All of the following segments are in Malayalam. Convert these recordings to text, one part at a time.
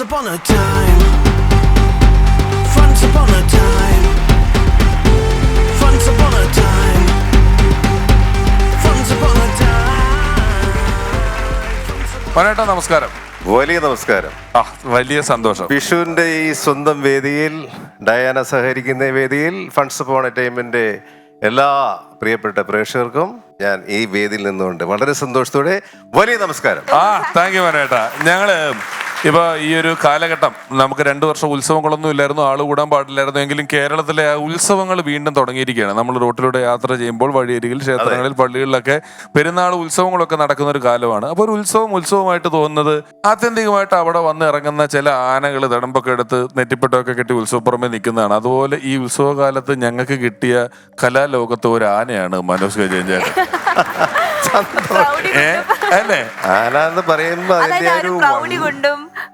Once upon a time. Once upon a time. Once upon a time. Once upon a time. മനേട്ടാ നമസ്കാരം വലിയ നമസ്കാരം ആ വലിയ സന്തോഷം വിഷുവിന്റെ ഈ സ്വന്തം വേദിയിൽ ഡയാന സഹകരിക്കുന്ന വേദിയിൽ ഫണ്ട്സ് പോൺ ടൈമിന്റെ എല്ലാ പ്രിയപ്പെട്ട പ്രേക്ഷകർക്കും ഞാൻ ഈ വേദിയിൽ നിന്നുകൊണ്ട് വളരെ സന്തോഷത്തോടെ വലിയ നമസ്കാരം ആ താങ്ക് യു പനേട്ട ഞങ്ങൾ ഇപ്പൊ ഈ ഒരു കാലഘട്ടം നമുക്ക് രണ്ടു വർഷം ഉത്സവങ്ങളൊന്നും ഇല്ലായിരുന്നു ആൾ കൂടാൻ പാടില്ലായിരുന്നു. എങ്കിലും കേരളത്തിലെ ആ ഉത്സവങ്ങൾ വീണ്ടും തുടങ്ങിയിരിക്കുകയാണ്. നമ്മൾ റോട്ടിലൂടെ യാത്ര ചെയ്യുമ്പോൾ വഴിയരികിൽ ക്ഷേത്രങ്ങളിൽ പള്ളികളിലൊക്കെ പെരുന്നാൾ ഉത്സവങ്ങളൊക്കെ നടക്കുന്ന ഒരു കാലമാണ്. അപ്പോൾ ഒരു ഉത്സവം ഉത്സവമായിട്ട് തോന്നുന്നത് ആത്യന്തികമായിട്ട് അവിടെ വന്ന് ഇറങ്ങുന്ന ചില ആനകൾ തടമ്പൊക്കെ എടുത്ത് നെറ്റിപ്പെട്ടൊക്കെ കെട്ടി ഉത്സവപ്പുറമെ നിൽക്കുന്നതാണ്. അതുപോലെ ഈ ഉത്സവകാലത്ത് ഞങ്ങൾക്ക് കിട്ടിയ കലാലോകത്ത് ഒരു ആനയാണ് മനോജ് ഗജേന്ദ്രൻ. അല്ലേ? ആന എന്ന് പറയുമ്പോൾ അതിന്റെ ഒരു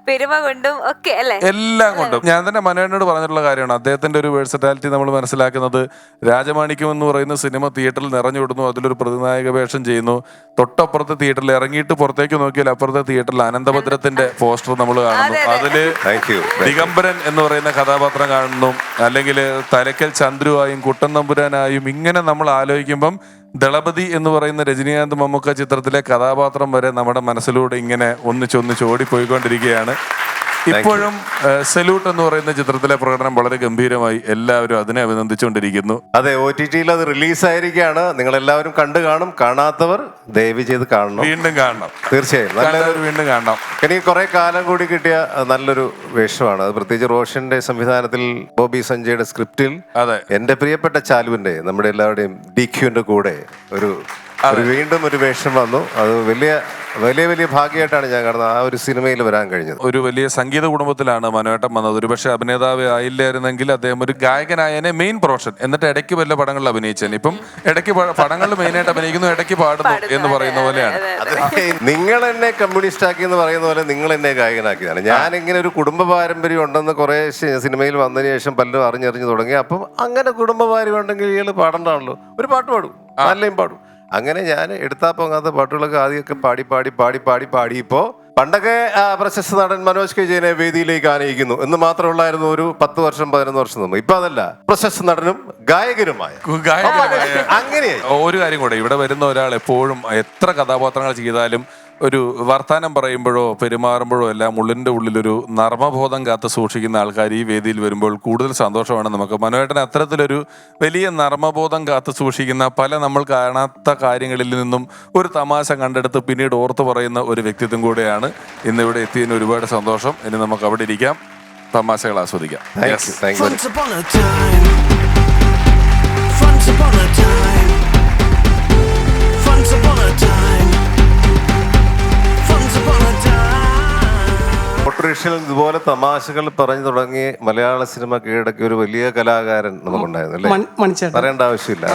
പെരുമ കൊണ്ടും ഒക്കെ അല്ലേ? എല്ലാം കൊണ്ടും. ഞാൻ തന്നെ മനോഹരനോട് പറഞ്ഞിട്ടുള്ള കാര്യമാണ്. അദ്ദേഹത്തിന്റെ ഒരു വേഴ്സറ്റാലിറ്റി നമ്മൾ മനസ്സിലാക്കുന്നത് രാജമാണിക്യം എന്ന് പറയുന്ന സിനിമ തിയേറ്ററിൽ നിറഞ്ഞു വിടുന്നു. അതിലൊരു പ്രതിനായക വേഷം ചെയ്യുന്നു. തൊട്ടപ്പുറത്തെ തിയേറ്ററിൽ ഇറങ്ങിയിട്ട് പുറത്തേക്ക് നോക്കിയാൽ അപ്പുറത്തെ തിയേറ്ററിൽ അനന്തഭദ്രത്തിന്റെ പോസ്റ്റർ നമ്മൾ കാണുന്നു. അതിൽ ദിഗംബരൻ എന്ന് പറയുന്ന കഥാപാത്രം കാണുന്നു. അല്ലെങ്കിൽ തലക്കൽ ചന്ദ്രുവായും കുട്ടൻ നമ്പുരാനായും ഇങ്ങനെ നമ്മൾ ആലോചിക്കുമ്പം ദളപതി എന്ന് പറയുന്ന രജനീകാന്ത് മമ്മൂക്ക ചിത്രത്തിലെ കഥാപാത്രം വരെ നമ്മുടെ മനസ്സിലൂടെ ഇങ്ങനെ ഒന്നിച്ചൊന്നിച്ച് ഓടിപ്പോയിക്കൊണ്ടിരിക്കുകയാണ്. ഇപ്പോഴും സല്യൂട്ട് എന്ന് പറയുന്ന ചിത്രത്തിലെ പ്രകടനം വളരെ ഗംഭീരമായി എല്ലാവരും അതിനെ അഭിനന്ദിച്ചുകൊണ്ടിരിക്കുന്നു. അതെ ഒ ടി ടിയിൽ അത് റിലീസായിരിക്കുകയാണ്. നിങ്ങൾ എല്ലാവരും കണ്ടു കാണും. കാണാത്തവർ ദയവ് ചെയ്ത് കാണണം. വീണ്ടും കാണണം. തീർച്ചയായും. നല്ലൊരു വീണ്ടും കാണണം. എനിക്ക് കുറെ കാലം കൂടി കിട്ടിയ നല്ലൊരു വേഷമാണ്. അത് പ്രത്യേകിച്ച് റോഷന്റെ സംവിധാനത്തിൽ ബോബി സഞ്ജയുടെ സ്ക്രിപ്റ്റിൽ അതെ. എന്റെ പ്രിയപ്പെട്ട ചാലുവിന്റെ നമ്മുടെ എല്ലാവരുടെയും ഡി ക്യുവിന്റെ കൂടെ ഒരു ഒരു വീണ്ടും ഒരു വേഷം വന്നു. അത് വലിയ വലിയ വലിയ ഭാഗ്യമായിട്ടാണ് ഞാൻ കാണുന്നത് ആ ഒരു സിനിമയിൽ വരാൻ കഴിഞ്ഞത്. ഒരു വലിയ സംഗീത കുടുംബത്തിലാണ് മനോട്ടം വന്നത്. ഒരു പക്ഷേ അഭിനേതാവ് ആയില്ലായിരുന്നെങ്കിൽ അദ്ദേഹം ഒരു ഗായകനായനെ മെയിൻ പ്രൊഫഷൻ എന്നിട്ട് ഇടയ്ക്ക് വല്ല പടങ്ങളിൽ അഭിനയിച്ചേനെ. ഇപ്പം ഇടയ്ക്ക് പടങ്ങളിൽ മെയിനായിട്ട് അഭിനയിക്കുന്നു ഇടയ്ക്ക് പാടുന്നു എന്ന് പറയുന്ന പോലെയാണ്. നിങ്ങൾ എന്നെ കമ്മ്യൂണിസ്റ്റ് ആക്കി എന്ന് പറയുന്ന പോലെ നിങ്ങൾ എന്നെ ഗായകനാക്കിയതാണ്. ഞാൻ ഇങ്ങനെ ഒരു കുടുംബ പാരമ്പര്യം ഉണ്ടെന്ന് കുറെ സിനിമയിൽ വന്നതിന് ശേഷം പലരും അറിഞ്ഞറിഞ്ഞു തുടങ്ങി. അപ്പം അങ്ങനെ കുടുംബ പാരമ്പര്യം ഉണ്ടെങ്കിൽ ഇയാൾ പാടണ്ടാണല്ലോ. ഒരു പാട്ട് പാടും. നല്ലയും പാടും. അങ്ങനെ ഞാൻ എടുത്താ പോകാത്ത പാട്ടുകളൊക്കെ ആദ്യമൊക്കെ പാടി പാടി പാടി പാടി പാടിയപ്പോ പണ്ടൊക്കെ പ്രശസ്ത നടൻ മനോജ് കെ ജയനെ വേദിയിലേക്ക് ആനയിക്കുന്നു. എന്ന് മാത്രമുള്ളായിരുന്നു ഒരു പത്ത് വർഷം പതിനൊന്ന് വർഷം മുമ്പ്. ഇപ്പൊ അതല്ല. പ്രശസ്ത നടനും ഗായകനുമായ അങ്ങനെ ഒരു കാര്യം കൂടെ. ഇവിടെ വരുന്ന ഒരാൾ എപ്പോഴും എത്ര കഥാപാത്രങ്ങൾ ചെയ്താലും ഒരു വർത്താനം പറയുമ്പോഴോ പെരുമാറുമ്പോഴോ എല്ലാം ഉള്ളിന്റെ ഉള്ളിലൊരു നർമ്മബോധം കാത്ത് സൂക്ഷിക്കുന്ന ആൾക്കാർ ഈ വേദിയിൽ വരുമ്പോൾ കൂടുതൽ സന്തോഷമാണ് നമുക്ക് മനോഹരൻ അത്തരത്തിലൊരു വലിയ നർമ്മബോധം കാത്ത് സൂക്ഷിക്കുന്ന പല നമ്മൾ കാണാത്ത കാര്യങ്ങളിൽ നിന്നും ഒരു തമാശ കണ്ടെടുത്ത് പിന്നീട് ഓർത്തു പറയുന്ന ഒരു വ്യക്തിത്വം കൂടെയാണ് ഇന്നിവിടെ എത്തിയതിന് ഒരുപാട് സന്തോഷം ഇനി നമുക്ക് അവിടെ ഇരിക്കാം തമാശകൾ ആസ്വദിക്കാം thank Yes. You thank you Once upon a time. Once upon a time. Time. ഇതുപോലെ തമാശകൾ പറഞ്ഞു തുടങ്ങി മലയാള സിനിമ കീഴടക്കിയ ഒരു വലിയ കലാകാരൻ നമുക്കുണ്ടായിരുന്നു അല്ലേ? പറയേണ്ട ആവശ്യമില്ല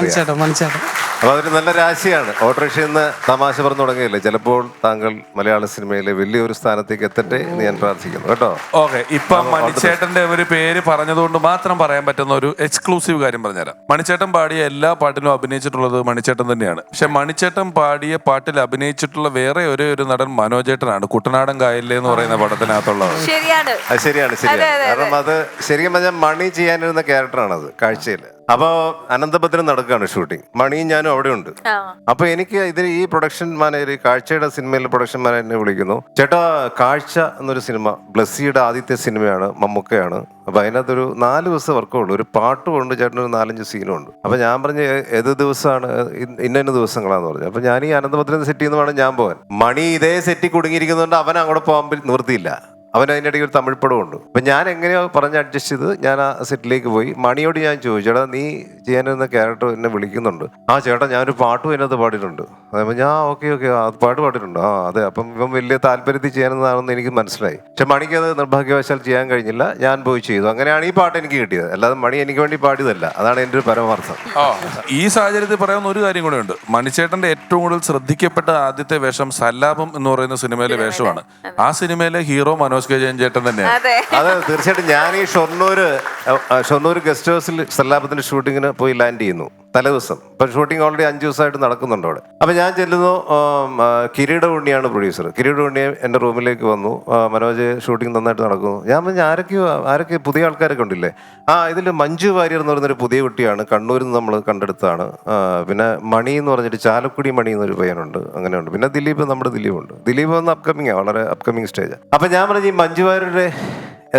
അപ്പൊ അതൊരു നല്ല രാശിയാണ്. ഓട്ടോറിക്ഷയിൽ നിന്ന് തമാശ പറഞ്ഞു തുടങ്ങിയില്ലേ? ചിലപ്പോൾ താങ്കൾ മലയാള സിനിമയിലെ വലിയൊരു സ്ഥാനത്തേക്ക് എത്തട്ടെ എന്ന് ഞാൻ പ്രാർത്ഥിക്കുന്നു കേട്ടോ? ഓക്കെ ഇപ്പൊ മണിച്ചേട്ടന്റെ ഒരു പേര് പറഞ്ഞതുകൊണ്ട് മാത്രം പറയാൻ പറ്റുന്ന ഒരു എക്സ്ക്ലൂസീവ് കാര്യം പറഞ്ഞുതരാം. മണിച്ചേട്ടൻ പാടിയ എല്ലാ പാട്ടിലും അഭിനയിച്ചിട്ടുള്ളത് മണിച്ചേട്ടൻ തന്നെയാണ്. പക്ഷെ മണിച്ചേട്ടൻ പാടിയ പാട്ടിൽ അഭിനയിച്ചിട്ടുള്ള വേറെ ഒരേ ഒരു നടൻ മനോജേട്ടനാണ്. കുട്ടനാടൻ കായലിലെന്ന് പറയുന്ന പറയുന്ന ശരിയാണ്. അത് ശരിയാണ് ശരിയാണ്. കാരണം അത്. ശരിക്കും പറഞ്ഞാൽ മണി ചെയ്യാനിരുന്ന ക്യാരക്ടറാണ് അത് കാഴ്ചയിൽ അപ്പൊ അനന്തഭദ്രൻ നടക്കുകയാണ് ഷൂട്ടിംഗ് മണിയും ഞാനും അവിടെ ഉണ്ട് അപ്പൊ എനിക്ക് ഇതിൽ ഈ പ്രൊഡക്ഷൻ മാനേജർ കാഴ്ചയുടെ സിനിമയിലെ പ്രൊഡക്ഷൻ മാനേജർ എന്നെ വിളിക്കുന്നു. ചേട്ടാ കാഴ്ച എന്നൊരു സിനിമ ബ്ലസ്സിയുടെ ആദ്യത്തെ സിനിമയാണ് മമ്മൂക്കയാണ്. അപ്പൊ അതിനകത്തൊരു നാല് ദിവസം വർക്കുള്ളൂ. ഒരു പാട്ടും ഉണ്ട് ചേട്ടൻ ഒരു നാലഞ്ച് സീനും ഉണ്ട് അപ്പൊ ഞാൻ പറഞ്ഞു ഏത് ദിവസമാണ്? ഇന്ന ഇന്ന ദിവസങ്ങളാന്ന് പറഞ്ഞു. അപ്പൊ ഞാൻ ഈ അനന്തഭദ്രൻ സെറ്റ് ചെയ്യുന്ന വേണം ഞാൻ പോകാൻ മണി ഇതേ സെറ്റിൽ കുടുങ്ങിയിരിക്കുന്നതുകൊണ്ട് അവൻ അങ്ങോട്ട് പോകാൻ നിർത്തിയില്ല നിവൃത്തിയില്ല. അവൻ അതിന്റെ ഇടയ്ക്ക് ഒരു തമിഴ് പടവും ഉണ്ട് അപ്പൊ ഞാൻ എങ്ങനെയോ പറഞ്ഞ് അഡ്ജസ്റ്റ് ചെയ്ത് ഞാൻ ആ സെറ്റിലേക്ക് പോയി. മണിയോട് ഞാൻ ചോദിച്ചു ചേട്ടാ നീ ചെയ്യാനിരുന്ന ക്യാരക്ടർ എന്നെ വിളിക്കുന്നുണ്ട്. ആ ചേട്ടാ ഞാനൊരു പാട്ടും അതിനകത്ത് പാടിയിട്ടുണ്ട്. അപ്പൊ ഞാൻ ഓക്കെ ഓക്കെ ആ പാട്ട് പാട്ടിട്ടുണ്ട്. ആ അതെ അപ്പം ഇവൻ വലിയ താല്പര്യത്തിൽ ചെയ്യാനെന്നാണെന്ന് എനിക്ക് മനസ്സിലായി. പക്ഷെ മണിക്ക് അത് നിർഭാഗ്യവശാൽ ചെയ്യാൻ കഴിഞ്ഞില്ല. ഞാൻ പോയി ചെയ്തു. അങ്ങനെയാണ് ഈ പാട്ട് എനിക്ക് കിട്ടിയത്. അല്ലാതെ മണി എനിക്ക് വേണ്ടി പാടിയതല്ല. അതാണ് എന്റെ ഒരു പരമാർത്ഥം. ആ ഈ സാഹചര്യത്തിൽ പറയാവുന്ന ഒരു കാര്യം കൂടെ ഉണ്ട്. മണിച്ചേട്ടന്റെ ഏറ്റവും കൂടുതൽ ശ്രദ്ധിക്കപ്പെട്ട ആദ്യത്തെ വേഷം സല്ലാപം എന്ന് പറയുന്ന സിനിമയിലെ വേഷമാണ്. ആ സിനിമയിലെ ഹീറോ മനോജ് കെ ജയൻ ചേട്ടൻ തന്നെയാണ്. അതെ. അതെ തീർച്ചയായിട്ടും ഞാൻ ഈ ഷൊർണൂർ ഷൊർണൂർ ഗസ്റ്റ് ഹൗസിൽ സല്ലാപത്തിന്റെ ഷൂട്ടിങ്ങിന് പോയി ലാൻഡ് ചെയ്യുന്നു. തലേദിവസം. ഇപ്പം ഷൂട്ടിംഗ് ഓൾറെഡി അഞ്ച് ദിവസമായിട്ട് നടക്കുന്നുണ്ട് അവിടെ. അപ്പം ഞാൻ ചെല്ലുന്നു കിരീട ഉണ്ണിയാണ് പ്രൊഡ്യൂസർ കിരീട ഉണ്ണി എന്റെ റൂമിലേക്ക് വന്നു. മനോജ് ഷൂട്ടിംഗ് നന്നായിട്ട് നടക്കുന്നു. ഞാൻ പറഞ്ഞു ആരൊക്കെയോ ആരൊക്കെ പുതിയ ആൾക്കാരൊക്കെ ഉണ്ടില്ലേ? ആ ഇതിൽ മഞ്ജു വാര്യർ എന്ന് പറയുന്നൊരു പുതിയ കുട്ടിയാണ്. കണ്ണൂരിൽ നിന്ന് നമ്മൾ കണ്ടെടുത്താണ് പിന്നെ മണി എന്ന് പറഞ്ഞിട്ട് ചാലക്കുടി മണി എന്നൊരു പയ്യനുണ്ട്. അങ്ങനെയുണ്ട്. പിന്നെ ദിലീപ് നമ്മുടെ ദിലീപുണ്ട്. ദിലീപ് ഒന്ന് അപ്കമിങ് വളരെ അപ്കമിങ് സ്റ്റേജ് അപ്പം ഞാൻ പറഞ്ഞു ഈ മഞ്ജു വാര്യരുടെ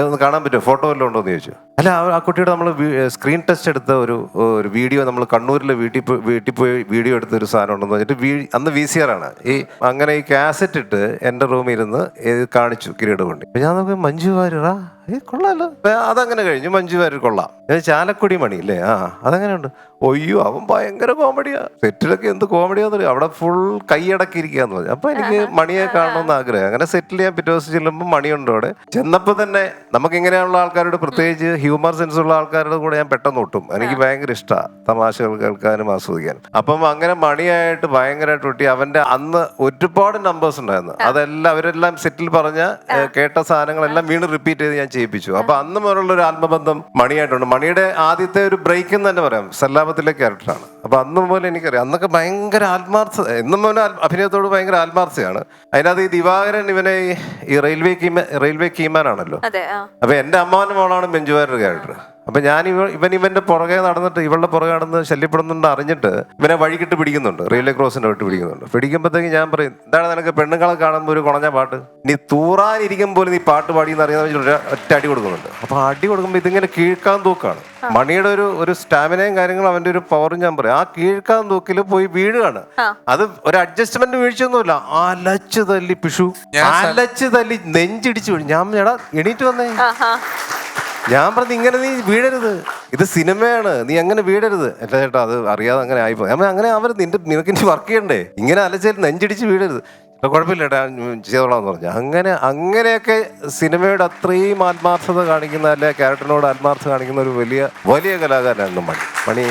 ഒന്ന് കാണാൻ പറ്റുമോ? ഫോട്ടോ വല്ലതും ഉണ്ടോ? എന്ന് ചോദിച്ചു. അല്ല ആ- കുട്ടിയുടെ നമ്മൾ സ്ക്രീൻ ടെസ്റ്റ് എടുത്ത ഒരു ഒരു വീഡിയോ നമ്മൾ കണ്ണൂരിലെ വീട്ടിൽ പോയി വീട്ടിൽ പോയി വീഡിയോ എടുത്ത ഒരു സാധനം ഉണ്ടെന്ന് പറഞ്ഞിട്ട് അന്ന് വി സി ആർ ആണ്. ഈ അങ്ങനെ ഈ കാസറ്റ് ഇട്ട് എന്റെ റൂമിൽ ഇരുന്ന് കാണിച്ചു കിരീട് കൊണ്ട്. ഞാൻ നോക്കി മഞ്ജു വാര്യറാ ഏ കൊള്ളാലോ. അപ്പൊ അതങ്ങനെ കഴിഞ്ഞു. മഞ്ജു വാര്യർ കൊള്ളാം. ചാലക്കുടി മണി അല്ലേ ആ അതെങ്ങനെയുണ്ട് ഒയ്യോ അവൻ ഭയങ്കര കോമഡിയാ സെറ്റിലൊക്കെ എന്ത് കോമഡിയാന്ന് പറയും അവിടെ ഫുൾ കൈയടക്കിയിരിക്കാന്ന് പറഞ്ഞു. അപ്പൊ എനിക്ക് മണിയെ കാണണമെന്ന് ആഗ്രഹം. അങ്ങനെ സെറ്റിൽ ചെയ്യാൻ പിറ്റേ ദിവസം ചെല്ലുമ്പോൾ മണിയുണ്ട് അവിടെ. ചെന്നപ്പോൾ തന്നെ നമുക്ക് ഇങ്ങനെയുള്ള ആൾക്കാരോട് പ്രത്യേകിച്ച് ഹ്യൂമർ സെൻസ് ഉള്ള ആൾക്കാരുടെ കൂടെ ഞാൻ പെട്ടെന്ന് ഒട്ടും. എനിക്ക് ഭയങ്കര ഇഷ്ടമാണ് തമാശകൾ കേൾക്കാനും ആസ്വദിക്കാനും അപ്പം അങ്ങനെ മണിയായിട്ട് ഭയങ്കരമായിട്ട് ഒട്ടി. അവന്റെ അന്ന് ഒരുപാട് നമ്പേഴ്സ് ഉണ്ടായിരുന്നു. അതെല്ലാം അവരെല്ലാം സെറ്റിൽ പറഞ്ഞ കേട്ട സാധനങ്ങളെല്ലാം വീണ്ടും റിപ്പീറ്റ് ചെയ്ത് ഞാൻ ചെയ്യിപ്പിച്ചു. അപ്പൊ അന്ന് മുതലുള്ള ഒരു ആത്മബന്ധം മണിയായിട്ടുണ്ട്. മണിയുടെ ആദ്യത്തെ ഒരു ബ്രേക്ക് എന്ന് തന്നെ പറയാം. സല്ലാപത്തിലെ ക്യാരക്ടറാണ് അപ്പൊ അന്ന് മുതൽ എനിക്കറിയാം. അന്നൊക്കെ ഭയങ്കര ആത്മാർത്ഥ എന്നും മുതൽ അഭിനയത്തോട് ഭയങ്കര ആത്മാർത്ഥയാണ്. അതിനകത്ത് ഈ ദിവാകരൻ ഇവനെ ഈ- റെയിൽവേ കീമ റെയിൽവേ കീമാനാണല്ലോ. അപ്പൊ എന്റെ അമ്മാവന്റെ മോളാണ് ബെഞ്ചുവാരുടെ ക്യാരക്ടർ അപ്പൊ ഞാൻ ഇവ ഇവൻ ഇവന്റെ പുറകെ നടന്നിട്ട് ഇവളുടെ പുറകെ നടന്ന് ശല്യപ്പെടുന്നുണ്ട് അറിഞ്ഞിട്ട് ഇവനെ വഴിക്കിട്ട് പിടിക്കുന്നുണ്ട്. റെയിൽവേ ക്രോസിന്റെ വിട്ട് പിടിക്കുന്നുണ്ട്. പിടിക്കുമ്പോഴത്തേക്ക് ഞാൻ പറയും എന്താണ് നിനക്ക് പെണ്ണുങ്ങളെ കാണുമ്പോൾ ഒരു കുണഞ്ഞ പാട്ട്? നീ തൂറാനിരിക്കും പോലെ നീ പാട്ട് പാടിയെന്ന് അറിയാന്ന് വെച്ചിട്ട് ഒറ്റ അടി കൊടുക്കുന്നുണ്ട്. അപ്പൊ അടി കൊടുക്കുമ്പോൾ ഇതിങ്ങനെ കീഴ്ക്കാൻ തൂക്കാണ്. മണിയുടെ ഒരു ഒരു സ്റ്റാമിനയും കാര്യങ്ങളും അവന്റെ ഒരു പവറും ഞാൻ പറയും. ആ കീഴ്ക്കാൻ തൂക്കിൽ പോയി വീഴുകയാണ്. അത് ഒരു അഡ്ജസ്റ്റ്മെന്റ് വീഴ്ചയൊന്നുമില്ല. അലച്ചു തല്ലി പിഷു. അലച്ചു തല്ലി നെഞ്ചിടിച്ചു വീഴും. ഞാൻ എടാ എണീറ്റ് വന്നേ. ആഹാ. ഞാൻ പറഞ്ഞു ഇങ്ങനെ നീ വീഴരുത് ഇത് സിനിമയാണ്. നീ അങ്ങനെ വീഴരുത് എന്റെ ചേട്ടാ അത് അറിയാതെ അങ്ങനെ ആയിപ്പോ നമ്മൾ അങ്ങനെ അവർ നിന്റെ നിനക്ക് ഇനി വർക്ക് ചെയ്യണ്ടേ? ഇങ്ങനെ അലച്ചാൽ നെഞ്ചിടിച്ച് വീഴരുത് "ഇപ്പൊ കുഴപ്പമില്ല ഏട്ടാ എന്ന് പറഞ്ഞു. അങ്ങനെ അങ്ങനെയൊക്കെ സിനിമയുടെ അത്രയും ആത്മാർത്ഥത കാണിക്കുന്ന അല്ലെ ക്യാരക്ടറിനോട് ആത്മാർത്ഥത കാണിക്കുന്ന ഒരു വലിയ വലിയ കലാകാരനായിരുന്നു മണി. മണി